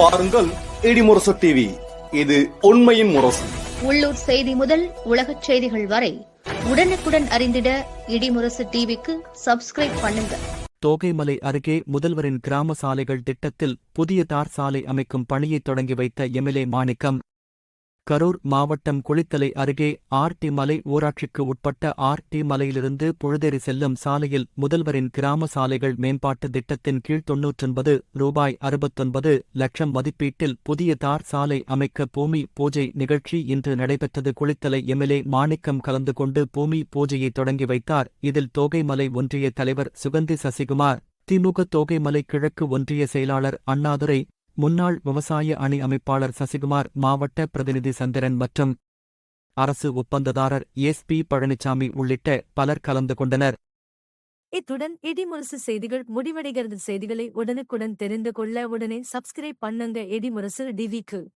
பாருங்கள் இடிமுரசு டிவி இது உண்மையின் முரசு. உள்ளூர் செய்தி முதல் உலகச் செய்திகள் வரை உடனுக்குடன் அறிந்திட இடிமுரசு டிவிக்கு சப்ஸ்கிரைப் பண்ணுங்க. தோகைமலை அருகே முதல்வரின் கிராம சாலைகள் திட்டத்தில் புதிய தார் சாலை அமைக்கும் பணியை தொடங்கி வைத்த எம்எல்ஏ மாணிக்கம். கரூர் மாவட்டம் குளித்தலை அருகே ஆர் டி மலை ஊராட்சிக்கு உட்பட்ட ஆர்டி மலையிலிருந்து பொழுதேறி செல்லும் சாலையில் முதல்வரின் கிராம சாலைகள் மேம்பாட்டு திட்டத்தின் கீழ் தொன்னூற்றொன்பது ரூபாய் அறுபத்தொன்பது லட்சம் மதிப்பீட்டில் புதிய தார் சாலை அமைக்க பூமி பூஜை நிகழ்ச்சி இன்று நடைபெற்றது. குளித்தலை எம்எல்ஏ மாணிக்கம் கலந்து கொண்டு பூமி பூஜையை தொடங்கி வைத்தார். இதில் தோகைமலை ஒன்றிய தலைவர் சுகந்தி சசிகுமார் திமுக தோகைமலை கிழக்கு ஒன்றிய செயலாளர் அண்ணாதுரை முன்னாள் விவசாய அணி அமைப்பாளர் சசிகுமார் மாவட்ட பிரதிநிதி சந்திரன் மற்றும் அரசு ஒப்பந்ததாரர் எஸ் பி பழனிசாமி உள்ளிட்ட பலர் கலந்து கொண்டனர். இத்துடன் இடிமுரசு செய்திகள் முடிவடைகிறது. செய்திகளை உடனுக்குடன் தெரிந்து கொள்ள உடனே சப்ஸ்கிரைப் பண்ணுங்க இடிமுரசு டிவிக்கு.